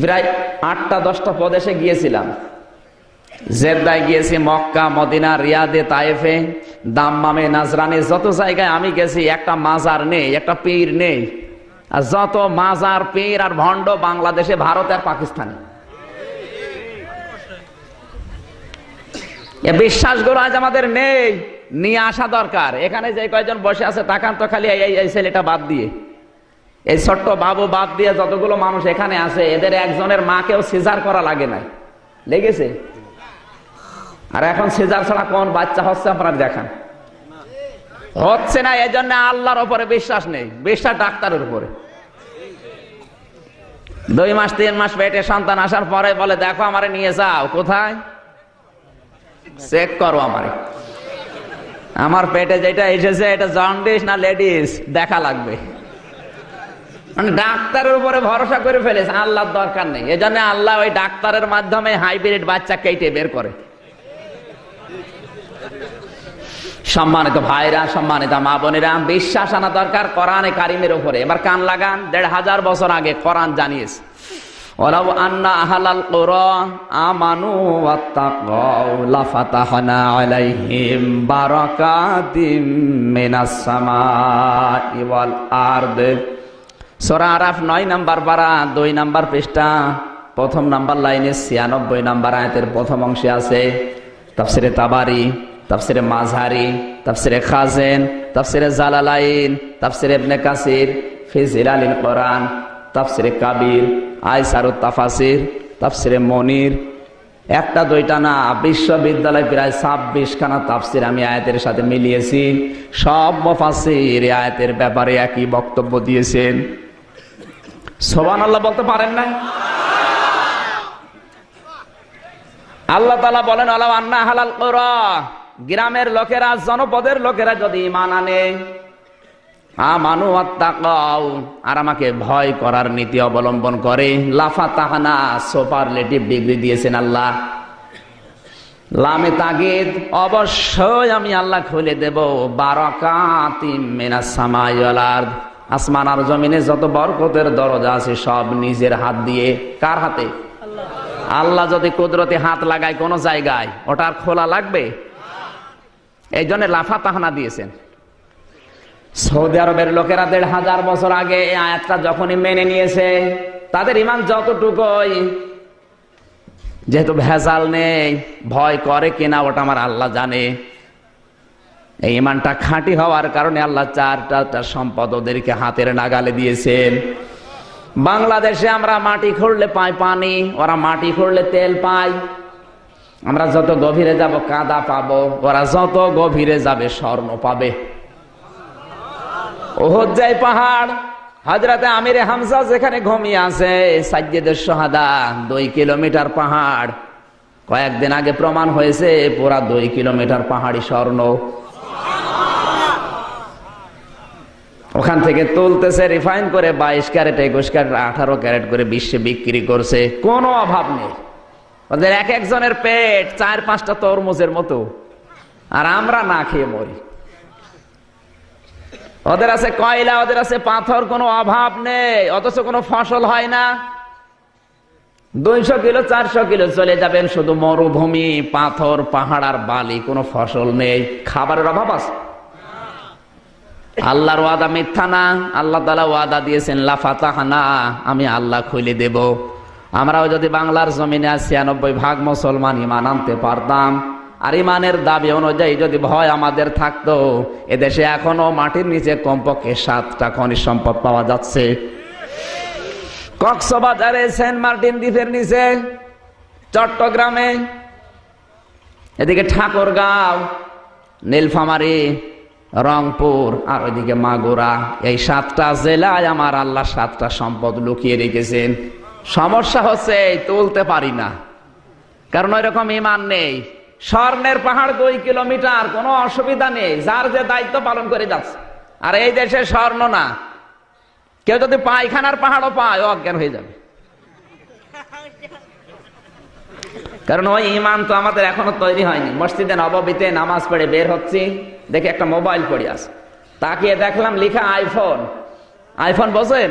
প্রায় আটটা, দশটা প্রদেশে গিয়েছিলাম। জেদ্দায় গিয়েছি, মক্কা, মদিনা, রিয়াদে, তায়েফে, দাম্মামে, নাজরানে, যত জায়গায় আমি গেছি, একটা মাজার নেই, একটা পীর নেই। আর যত মাজার, পীর আর ভণ্ড বাংলাদেশে, ভারত আর পাকিস্তানে। বিশ্বাসগুলো আজ আমাদের নেই, নিয়ে আসা দরকার। এখানে যে কয়জন বসে আছে, তাকান তো খালি এই ছেলেটা বাদ দিয়ে। এই ছোট্ট বাবু বাদ দিয়ে যতগুলো মানুষ এখানে আছে, এদের একজনের মাকেও সিজার করা লাগে নাই। লেগেছে? আর এখন সিজার ছাড়া কোন বাচ্চা হচ্ছে আপনার দেখান। হচ্ছে না এই জন্য আল্লাহর উপরে বিশ্বাস নেই, বিশ্বাস ডাক্তারের উপরে। দুই মাস, তিন মাস পেটে সন্তান আসার পরে বলে, দেখো আমারে নিয়ে যাও, কোথায়? চেক করো আমারে। আমার পেটে যেটা এসেছে, এটা জন্ডিস না লেডিস, দেখা লাগবে। মানে ডাক্তারের উপরে ভরসা করে ফেলেছে, আল্লাহর দরকার নেই। এই জন্য আল্লাহ ওই ডাক্তারের মাধ্যমে হাইব্রিড বাচ্চা কেটে বের করে। সম্মানিত ভাইরা, সম্মানিত মা বোনেরা, বিশ্বাস আনা দরকার কোরআনে কারিমের উপরে। এবার কান লাগান, দেড় হাজার বছর আগে কোরআন জানিয়েছে আরদ। সূরা আরাফ 9 নাম্বার পারা 2 নাম্বার পৃষ্ঠা। প্রথম নাম্বার লাইনে 96 নাম্বার আয়াতের প্রথম অংশে আছে, তাফসিরে তাবারি, তাফসিরে মাঝহারি, তাফসিরে খাজেন, তাফসিরে জালালাইন, তাফসিরে ইবনে কাসির, ফি জিলালিল কোরআন, তাফসিরে কাবির, আইসারুত তাফাসির, তাফসিরে মনির। একটা দুইটা না, বিশ্ববিদ্যালয় প্রায় ছাব্বিশ খানা তাফসির আমি আয়াতের সাথে মিলিয়েছি। সব মফাসির আয়াতের ব্যাপারে একই বক্তব্য দিয়েছেন। সোবান আল্লাহ বলতে পারেন না আল্লাহ তালা বলেন আল্লাহ আন্না হালাল গ্রামের লোকেরা, জনপদের লোকেরা যদি ইমান আনে, আমানু আত্মাকাও আর আমাকে ভয় করার নীতি অবলম্বন করে। লাফা তাহানা, সুপারলেটিভ ডিগ্রি দিয়েছেন আল্লাহ। লামে তাগিদ, অবশ্যই আমি আল্লাহ খুলে দেব। বারকাতি মেনা সামায়ালার আসমান আর জমিনে যত বরকতের দরজা আছে সব নিজের হাত দিয়ে। কার হাতে? আল্লাহ। যদি কুদরতে হাত লাগায় কোনো জায়গায় ওটার খোলা লাগবে? এই জন্য লাফা তাহানা দিয়েছেন। সৌদি আরবের লোকেরা দেড় হাজার বছর আগে এই আয়াতটা যখনই মেনে নিয়েছে তাদের ইমান যতটুকুই যেহেতু ভেজাল নেই ভয় করে কিনা ওটা আমার আল্লাহ জানে। এই ইমানটা খাঁটি হওয়ার কারণে আল্লাহ চারটা সম্পদ ওদেরকে হাতের নাগালে দিয়েছেন। বাংলাদেশে আমরা মাটি খুঁড়লে পাই পানি, ওরা মাটি খুঁড়লে তেল পাই আমরা যত গভীরে যাব, কাদা পাবো, ওরা যত গভীরে যাবে, স্বর্ণ পাবে। ওহজ্জাই পাহাড় হাজরাতে আমিরে হামজা যেখানে ঘুমিয়ে আছে, সাজ্জেদের সোহাদা, দুই কিলোমিটার পাহাড়। কয়েকদিন আগে প্রমাণ হয়েছে, পুরা দুই কিলোমিটার পাহাড়ি স্বর্ণ। ওখান থেকে তুলতেছে রিফাইন করে বাইশ ক্যারেট, একুশ ক্যারেট, আঠারো ক্যারেট করে বিশ্বে বিক্রি করছে। কোনো অভাব নেই। ওদের এক একজনের পেট চার পাঁচটা তরমুজের মতো। আর আমরা না খেয়ে মরি। ওদের আছে কয়লা, ওদের আছে পাথর, কোনো অভাব নেই। অথচ কোনো ফসল হয় না। দুইশো কিলো, চারশো কিলো চলে যাবেন শুধু মরুভূমি, পাথর, পাহাড় আর বালি, কোনো ফসল নেই। খাবারের অভাব আছে? আল্লাহর ওয়াদা মিথ্যা না? আল্লাহ তালা ওয়াদা দিয়েছেন লাফাতাহানা আমি আল্লাহ খুলে দেব। আমরাও যদি বাংলার জমিনে ছিয়ানব্বই ভাগ মুসলমান ইমান আনতে পারতাম, আর ইমানের দাবি অনুযায়ী যদি ভয় আমাদের থাকতো, এদেশে এখনও মাটির নিচে কমপক্ষে সাতটা খনিজ সম্পদ পাওয়া যাচ্ছে। কক্সবাজারে সেন্ট মার্টিন দ্বীপের নিচে, চট্টগ্রামে, এদিকে ঠাকুরগাঁও, নীলফামারি রংপুর, আর ওইদিকে মাগুরা। এই সাতটা জেলায় আমার আল্লাহ সাতটা সম্পদ লুকিয়ে রেখেছেন। সমস্যা হচ্ছে তুলতে পারি না। কারণ ওই রকম ইমান নেই। স্বর্ণের পাহাড় দুই কিলোমিটার, কোনো অসুবিধা নেই। যার যে দায়িত্ব পালন করে যাচ্ছে। আর এই দেশে স্বর্ণ না। কেউ যদি পায়খানার পাহাড়ও পায় অজ্ঞান হয়ে যাবে। কারণ ওই ইমান তো আমাদের এখনও তৈরি হয়নি। মসজিদে নববীতে নামাজ পড়ে বের হচ্ছি। দেখে একটা মোবাইল পড়ে আছে তাকিয়ে দেখলাম লিখা আইফোন। আইফোন বোঝেন?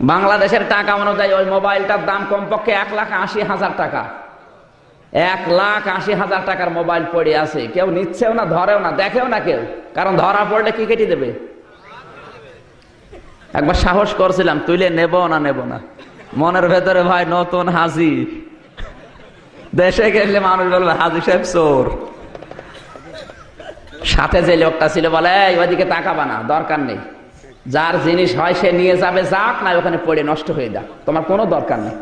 বাংলাদেশের টাকা অনুযায়ী ওই মোবাইলটার দাম কমপক্ষে এক লাখ আশি হাজার টাকা। এক লাখ আশি হাজার টাকার মোবাইল পড়ে আছে। কেউ নিচ্ছেও না, ধরেও না, দেখেও না কেউ। কারণ ধরা পড়লে কি কেটে দেবে? একবার সাহস করছিলাম তুলে নেব না নেব না। মনের ভেতরে ভাই নতুন হাজি দেশে গেলে মানুষ বলবে হাজি সাহেব চোর। সাথে যে লোকটা ছিল বলে "এই, ওইদিকে তাকাবা না দরকার নেই। যার জিনিস হয় সে নিয়ে যাবে যাক না ওখানে পড়ে নষ্ট হয়ে যাক। তোমার কোনো দরকার নেই।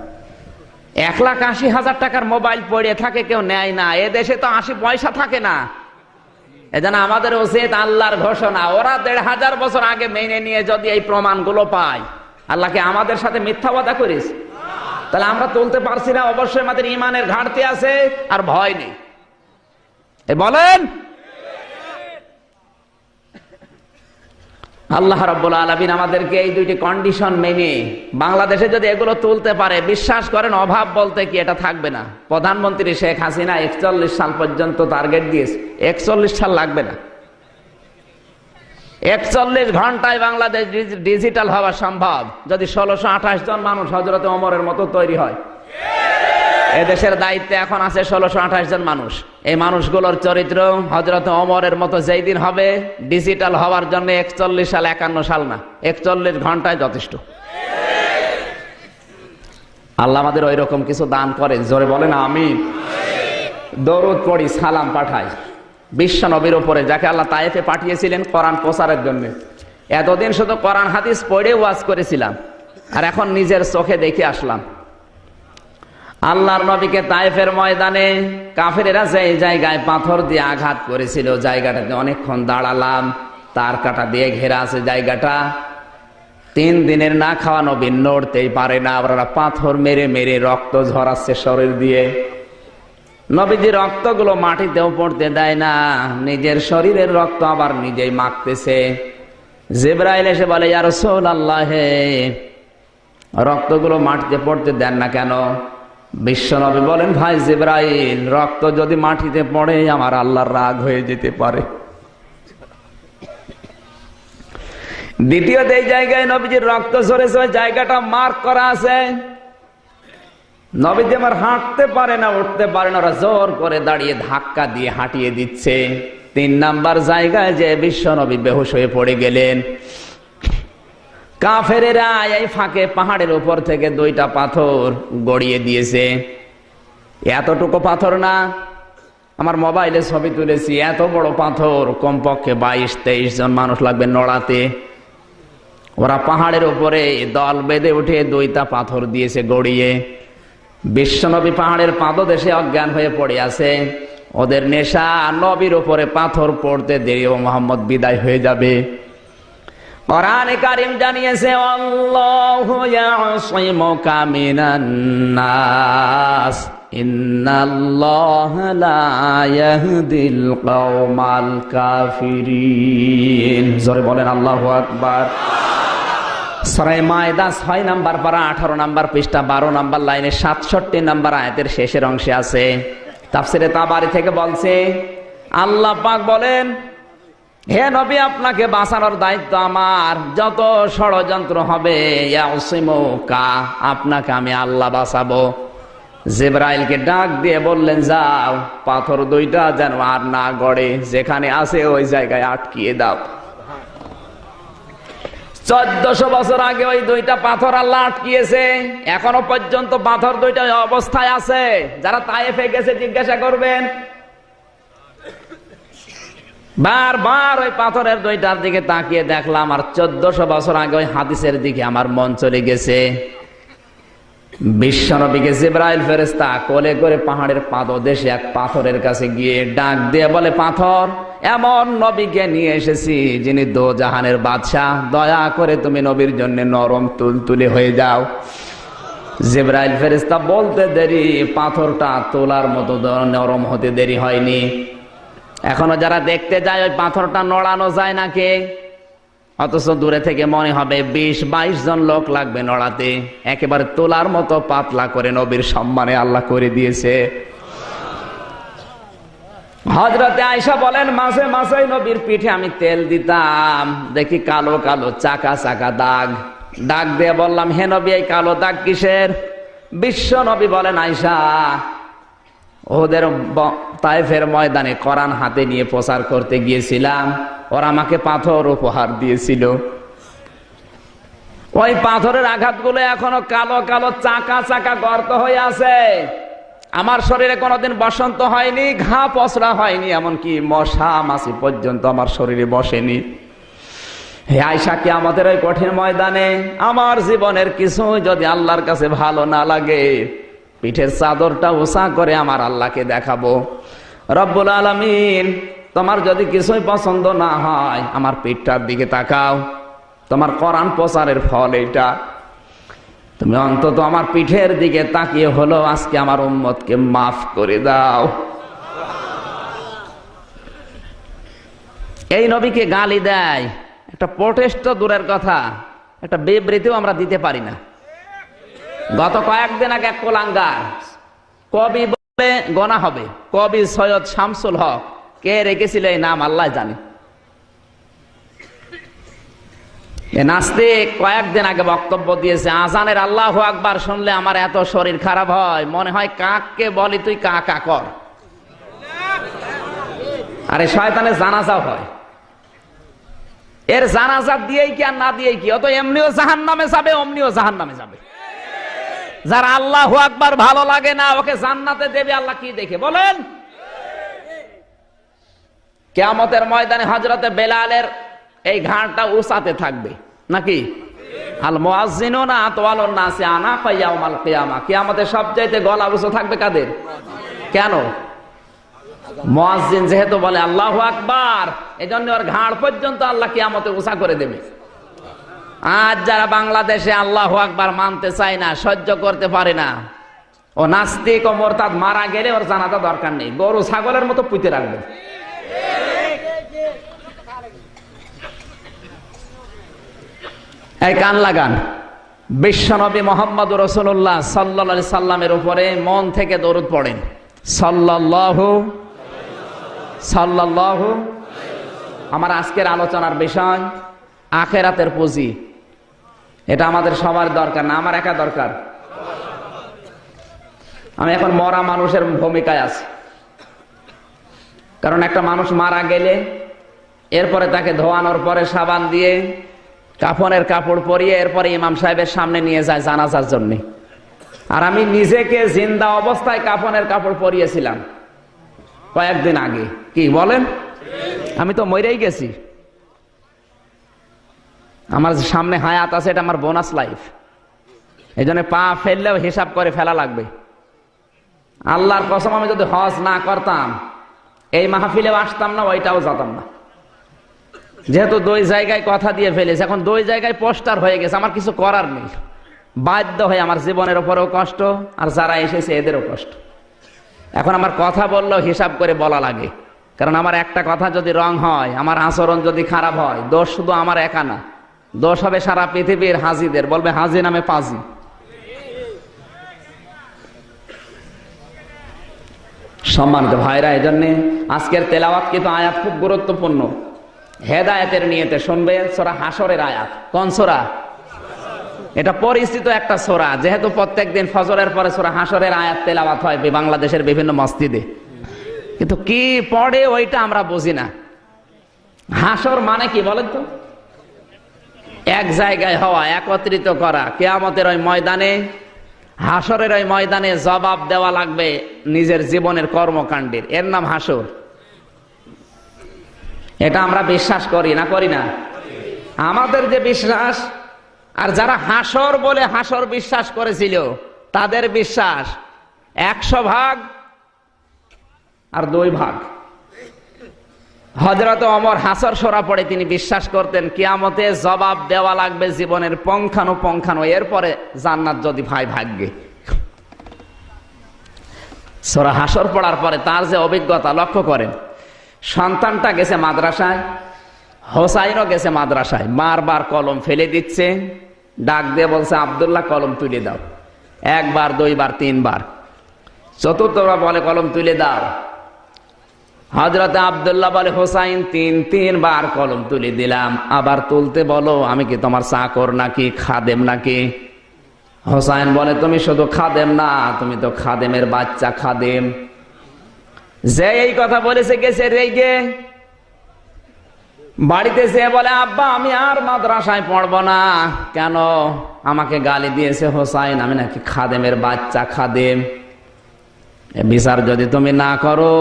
এক লাখ আশি হাজার টাকার মোবাইল পড়ে থাকে কেউ নেয় না। এ দেশে তো আশি পয়সা থাকে না। এজন্য আমাদের উচিত আল্লাহর ঘোষণা ওরা দেড় হাজার বছর আগে মেনে নিয়ে যদি এই প্রমাণগুলো পায় আল্লাহকে আমাদের সাথে মিথ্যা কথা করিস? তাহলে আমরা তুলতে পারছি না অবশ্যই আমাদের ইমানের ঘাটতি আছে আর ভয় নেই। বলেন আল্লাহ রব্বুল আলমিন আমাদেরকে এই দুইটি কন্ডিশন মেনে বাংলাদেশে যদি এগুলো তুলতে পারে, বিশ্বাস করেন, অভাব বলতে কি এটা থাকবে না। প্রধানমন্ত্রী শেখ হাসিনা একচল্লিশ সাল পর্যন্ত টার্গেট দিয়েছে। একচল্লিশ সাল লাগবে না। একচল্লিশ ঘন্টায় বাংলাদেশ ডিজিটাল হওয়া সম্ভব। যদি ষোলোশো আঠাশ জন মানুষ হজরত অমরের মতো তৈরি হয়। এদেশের দায়িত্বে এখন আছে ষোলোশো আঠাশ জন মানুষ। এই মানুষগুলোর চরিত্র হজরত অমরের মতো যেই দিন হবে ডিজিটাল হওয়ার জন্য একচল্লিশ সাল, একান্ন সাল না, একচল্লিশ ঘন্টায় যথেষ্ট। আল্লাহ আমাদের ওই রকম কিছু দান করেন, জোরে বলেন আমি দরুদ পড়ি, সালাম পাঠাই। বিশ্ব নবীর উপরে, যাকে আল্লাহ তায়েফে পাঠিয়েছিলেন কোরআন প্রচারের জন্য। এতদিন শুধু কোরআন হাদিস পড়ে ওয়াজ করেছিলাম, আর এখন নিজের চোখে দেখে আসলাম। আল্লাহর নবীকে তাইফের ময়দানে কাফেরেরা যে জায়গায় পাথর দিয়ে আঘাত করেছিল, জায়গাটাতে অনেকক্ষণ দাঁড়ালাম, তার কাটা দিয়ে ঘেরা আছে জায়গাটা। তিন দিনের না খাওয়া নবী নড়তেই পারে না ওরা পাথর মেরে মেরে রক্ত ঝরাচ্ছে শরীর দিয়ে। নবীজি রক্তগুলো মাটিতেও পড়তে দেয় না, নিজের শরীরের রক্ত আবার নিজেই মাখতেছে। জেব্রাইল এসে বলে ইয়ার সোল আল্লাহ রক্তগুলো মাটিতে পড়তে দেন না কেন? বিশ্বনবী বলেন, ভাই জিব্রাইল, রক্ত যদি মাটিতে পড়ে, আমার আল্লাহর রাগ হয়ে যেতে পারে। দ্বিতীয়ত, এই জায়গায় নবীজির রক্ত ওই জায়গাটা মার্ক করা আছে। নবীজি আমার হাঁটতে পারে না, উঠতে পারে না, ওরা জোর করে দাঁড়িয়ে ধাক্কা দিয়ে হাঁটিয়ে দিচ্ছে। তিন নাম্বার জায়গায় যে বিশ্ব নবী বেহুশ হয়ে পড়ে গেলেন। কাফেরেরা এই ফাঁকে পাহাড়ের উপর থেকে দুইটা পাথর গড়িয়ে দিয়েছে। এতটুকু পাথর না, আমার মোবাইলে ছবি তুলেছি, এত বড় পাথর, কমপক্ষে বাইশ, তেইশ জন মানুষ লাগবে নড়াতে। ওরা পাহাড়ের উপরে দল বেঁধে উঠে দুইটা পাথর দিয়েছে গড়িয়ে। বিশ্বনবী পাহাড়ের পাদদেশে অজ্ঞান হয়ে পড়ে আছে। ওদের নেশা নবীর উপরে পাথর পড়তে দেরি ও মোহাম্মদ বিদায় হয়ে যাবে। কোরআনে কারিম জানিয়েছে, আল্লাহু ইয়াসিমুকা মিনান নাস, ইন্নাল্লাহা লা ইয়াহদিল কওমাল কাফিরিন। জোরে বলেন, আল্লাহু আকবার। সরাই মায়দা ছয় নাম্বার পারা, আঠারো নাম্বার পৃষ্ঠা, বারো নাম্বার লাইনে সাতষট্টি নাম্বার আয়াতের শেষের অংশে আছে। তাফসিরে তাবারি থেকে বলছে, আল্লাহ পাক বলেন হে নবী, আপনাকে বাঁচানোর দায়িত্ব আমার। যত ষড়যন্ত্র হবে কা আপনাকে আমি আল্লাহ বাঁচাবো। জেব্রাইলকে ডাক দিয়ে বললেন, যাও, পাথর দুইটা যেন আর না গড়ে, যেখানে আছে ওই জায়গায় আটকিয়ে দাও। চোদ্দশো বছর আগে ওই দুইটা পাথর আল্লাহ আটকিয়েছে। এখনও পর্যন্ত পাথর দুইটা অবস্থায় আছে। যারা তাইফে গেছে, জিজ্ঞাসা করবেন বারবার ওই পাথরের দুইটার দিকে তাকিয়ে দেখলাম, আর চোদ্দশো বছর আগে ওই হাদিসের দিকে আমার মন চলে গেছে। বিশ্বনবীকে জিব্রাইল ফেরেস্তা কোলে করে পাহাড়ের পাদদেশে এক পাথরের কাছে গিয়ে ডাক দিয়ে বলে, পাথর, এমন নবীকে নিয়ে এসেছি যিনি দো জাহানের বাদশাহ। দয়া করে তুমি নবীর জন্য নরম তুলতুলে হয়ে যাও। জিব্রাইল ফেরেস্তা বলতে দেরি, পাথরটা তোলার মতো নরম হতে দেরি হয়নি। এখনও যারা দেখতে যায়, ওই পাথরটা নড়ানো যায় নাকি? অথচ দূরে থেকে মনে হবে বিশ, বাইশ জন লোক লাগবে নড়াতে। একেবারে তোলার মতো পাতলা করে নবীর সম্মানে আল্লাহ করে দিয়েছে। হজরতে আয়সা বলেন মাসে মাসে নবীর পিঠে আমি তেল দিতাম। দেখি কালো কালো, চাকা চাকা দাগ। ডাক দিয়ে বললাম, হে নবী, এই কালো দাগ কিসের? বিশ্ব নবী বলেন আয়সা ওদের তায়েফের ময়দানে করান হাতে নিয়ে প্রচার করতে গিয়েছিলাম। ওরা আমাকে পাথর উপহার দিয়েছিল। ওই পাথরের আঘাতগুলো এখনও কালো কালো চাকা চাকা গর্ত হয়ে আছে। আমার শরীরে কোনোদিন বসন্ত হয়নি, ঘা পচড়া হয়নি, এমনকি মশা মাছি পর্যন্ত আমার শরীরে বসেনি। হে আয়সা কি আমাদের ওই কঠিন ময়দানে আমার জীবনের কিছু যদি আল্লাহর কাছে ভালো না লাগে পিঠের চাদরটা উষা করে আমার আল্লাহকে দেখাবো। রব্বুল আলমিন, তোমার যদি কিছুই পছন্দ না হয়, আমার পিঠটার দিকে তাকাও। তোমার করান প্রচারের ফল এটা। তুমি অন্তত আমার পিঠের দিকে তাকিয়ে হলো, আজকে আমার উম্মতকে মাফ করে দাও। এই নবীকে গালি দেয়। একটা প্রোটেস্ট দূরের কথা, একটা বিবৃতিও আমরা দিতে পারি না। গত কয়েকদিন আগে এক কোলাঙ্গার, কবি বলে গনা হবে। কবি সৈয়দ শামসুল হক, কে রেখেছিল এই নাম আল্লাহ জানে। এ নাস্তিক কয়েকদিন আগে বক্তব্য দিয়েছে, আজানের আল্লাহ আকবার শুনলে আমার এত শরীর খারাপ হয়, মনে হয় কাককে বলি তুই কা কা কর। আরে শয়তানের জানাজাও হয়। এর জানাজা দিয়েই কি আর না দিয়েই কি? অত এমনিও জাহান নামে যাবে, অমনিও জাহান নামে যাবে। যার আল্লাহ আকবার ভালো লাগে না, ওকে জান্নাতে দেবে, আল্লাহ কি দেখে? বলেন। কেয়ামতের ময়দানে হজরতে বেলালের এই ঘাটটা উসাতে থাকবে। নাকি? না সবচাইতে গলা থাকবে কাদের? কেন? যেহেতু বলে আল্লাহু আকবার, এজন্য ওর ঘাড় পর্যন্ত আল্লাহ কিয়ামতে উঁচা করে দেবে। আজ যারা বাংলাদেশে আল্লাহ আকবার মানতে চায় না, সহ্য করতে পারে না, ও নাস্তিক ও মোরতাদ মারা গেলে ওর জানাটা দরকার নেই। গরু, ছাগলের মতো পুঁতে রাখবে। এই কান লাগান। বিশ্বনবী মোহাম্মদ রসুল্লাহ সাল্লা সাল্লামের উপরে মন থেকে দরুদ পড়েন। সাল্লাহু সাল্লাহু আমার আজকের আলোচনার বিষয়, আখেরাতের পুঁজি। এটা আমাদের সবার দরকার না, আমার একা দরকার। আমি এখন মরা মানুষের ভূমিকায় আছি। কারণ একটা মানুষ মারা গেলে, এরপরে তাকে ধোয়ানোর পরে সাবান দিয়ে, কাফনের কাপড় পরিয়ে এরপরে ইমাম সাহেবের সামনে নিয়ে যায় জানাজার জন্য। আর আমি নিজেকে জিন্দা অবস্থায় কাফনের কাপড় পরিয়েছিলাম কয়েকদিন আগে। কি, বলেন? আমি তো মরেই গেছি। আমার সামনে হায়াত আছে, এটা আমার বোনাস লাইফ এই জন্য পা ফেললেও হিসাব করে ফেলা লাগবে। আল্লাহর কসম, আমি যদি হজ না করতাম, এই মাহফিলেও আসতাম না, ওইটাও যেতাম না। যেহেতু দুই জায়গায় কথা দিয়ে ফেলেছে, এখন দুই জায়গায় পোস্টার হয়ে গেছে, আমার কিছু করার নেই। বাধ্য হয়ে আমার জীবনের ওপরেও কষ্ট, আর যারা এসেছে এদেরও কষ্ট। এখন আমার কথা বললেও হিসাব করে বলা লাগে। কারণ আমার একটা কথা যদি রং হয়, আমার আচরণ যদি খারাপ হয়, দোষ শুধু আমার একা না। দোষ হবে সারা পৃথিবীর হাজিদের, বলবে হাজি নামে পাজি। সম্মানিত ভাইরা এই জন্যে আজকের তেলাওয়াত কিন্তু আয়াত খুব গুরুত্বপূর্ণ। হেদায়তের নিয়েতে শুনবে সোরা হাসরের আয়াত। কোন সোরা? এটা পরিচিত একটা সোরা, যেহেতু প্রত্যেক দিন ফজরের পরে সোরা হাসরের আয়াত তেলাওয়াত হয় বাংলাদেশের বিভিন্ন মসজিদে। কিন্তু কি পড়ে ওইটা আমরা বুঝি না। হাসর মানে কি বলেন তো? এক জায়গায় হওয়া, একত্রিত করা। কেয়ামতের ওই ময়দানে হাসরের ওই ময়দানে জবাব দেওয়া লাগবে নিজের জীবনের কর্মকাণ্ডের। এর নাম হাসর এটা আমরা বিশ্বাস করি না করি না? আমাদের যে বিশ্বাস, আর যারা হাসর বলে হাসর বিশ্বাস করেছিল, তাদের বিশ্বাস একশো ভাগ আর দুই ভাগ। হজরত অমর হাসর সরা পড়ে তিনি বিশ্বাস করতেন, কিয়ামতে জবাব দেওয়া লাগবে জীবনের পঙ্খানো পঙ্খানো, এরপরে জান্নাত যদি ভাই ভাগ্যে। সোরা হাসর পড়ার পরে তার যে অভিজ্ঞতা লক্ষ্য করেন, সন্তানটা গেছে মাদ্রাসায়, হোসাইনও গেছে মাদ্রাসায়, বারবার কলম ফেলে দিচ্ছে, ডাক দিয়ে বলছে, আবদুল্লাহ, কলম তুলে দাও। একবার, দুইবার, তিনবার। চতুর্থবার বলে, কলম তুলে দাও। হজরত আবদুল্লাহ বলে, হোসাইন, তিন, তিনবার কলম তুলে দিলাম। আবার তুলতে বলো, আমি কি তোমার চাকর নাকি, খাদেম নাকি? হোসাইন বলে, তুমি শুধু খাদেম না, তুমি তো খাদেমের বাচ্চা, খাদেম। যে এই কথা বলেছে, গেছে রেগে। বাড়িতে সে বলে, আব্বা, আমি আর মাদ্রাসায় পড়ব না। কেন? আমাকে গালি দিয়েছে, হোসাইন, আমি নাকি খাদেমের বাচ্চা, খাদেম। বিচার যদি তুমি না করো,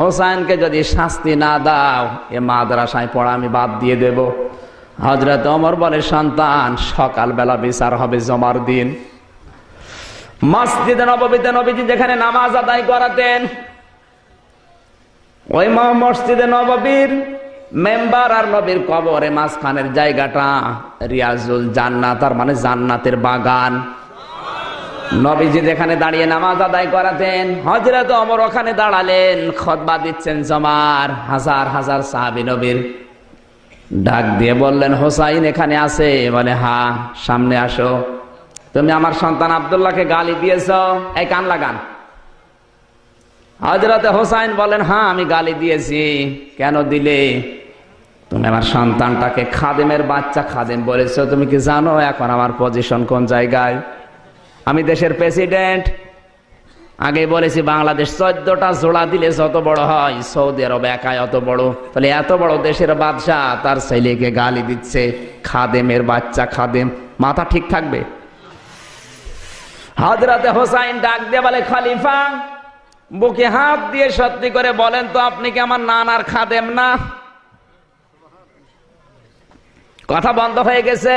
হোসাইনকে যদি শাস্তি না দাও, এ মাদ্রাসায় পড়া আমি বাদ দিয়ে দেব। হজরত অমর বলে, সন্তান, সকালবেলা বিচার হবে জমার দিন। মসজিদে নবীতে নবীজি যেখানে নামাজ আদায় করাতেন, ওই মসজিদে নববীর মেম্বার আর নবীর কবরে মাঝখানের জায়গাটা রিয়াজুল জান্নাত, তার মানে জান্নাতের বাগান। নবীজি যেখানে দাঁড়িয়ে নামাজ আদায় করাতেন হজরত অমর ওখানে দাঁড়ালেন, খতবা দিচ্ছেন জমার, হাজার হাজার সাহাবি নবীর ডাক দিয়ে বললেন, হোসাইন এখানে আছে? বলে, হা, সামনে আসো। তুমি আমার সন্তান আবদুল্লাহকে গালি দিয়েছ? এই কান লাগান। হজরতে হোসাইন বলেন হ্যাঁ আমি গালি দিয়েছি। কেন দিলে? তুমি আমার সন্তানটাকে খাদেমের বাচ্চা খাদেম বলেছ। তুমি কি জানো এখন আমার পজিশন কোন জায়গায়? আমি দেশের প্রেসিডেন্ট। আগে বলেছি, বাংলাদেশ চোদ্দটা জোড়া দিলে যত বড় হয়, সৌদি আরব একাই অত বড়। তাহলে এত বড় দেশের বাদশাহ তার ছেলেকে গালি দিচ্ছে, খাদেমের বাচ্চা খাদেম। মাথা ঠিক থাকবে? হাজরাতে হোসাইন ডাক দিয়ে বলে, খলিফা, বুকে হাত দিয়ে সত্যি করে বলেন তো, আপনি কি আমার নানার খাদেম না? কথা বন্ধ হয়ে গেছে।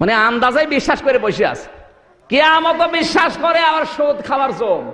মানে আন্দাজে বিশ্বাস করে বসে আছে। কে আমাকে বিশ্বাস করে আবার সুদ খাবার জম।